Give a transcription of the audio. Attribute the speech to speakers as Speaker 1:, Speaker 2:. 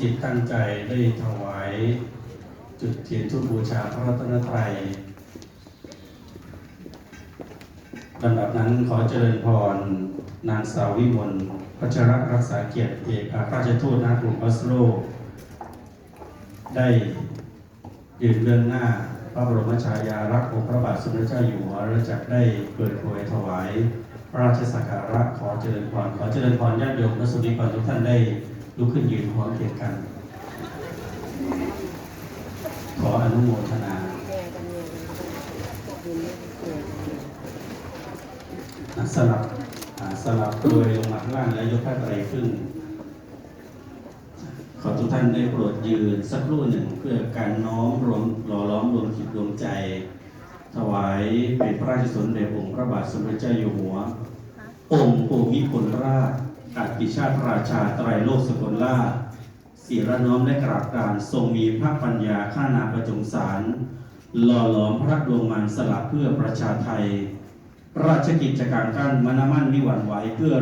Speaker 1: จิตตั้งใจได้ถวายจุดเทียนทูปบูชาพระรัตนตรัยลำดับนั้นขอเจริญพร นางสาววิมลพัชรรักษาเกียรติเอกอัครราชทูตณกรุงออสโล ได้ยืนเบื้องหน้า พระบรมฉายาลักษ์องค์พระบาทสมเด็จเจ้าอยู่หัวและจักได้เปิดเผยถวาย พระราชสักการะขอเจริญพรขอเจริญพรญาติโยมและสุนิกรทุกท่านได้ ลุกขึ้นยืนพร้อมเพรียงกัน ขออนุโมทนาสลับสลับโดยลงมาข้างล่างและยกผ้าไตรขึ้น ขอทุกท่านได้โปรดยืนสักครู่หนึ่งเพื่อการน้อมรวมหล่อล้อมรวมจิตรวมใจ ถวายเป็นพระราชสนเด็จองค์พระบาทสมเด็จเจ้าอยู่หัว องค์ภูมิพลราช กิชาติราชาไตรโลกสกลราชศิระน้อมและกราบการทรงมีพระปัญญาข้านาประจงสารหล่อหลอมพระดวงมันสลับเพื่อประชาไทย ราชกิจการกั้นมนมั่นมิหวั่นไหวเพื่อ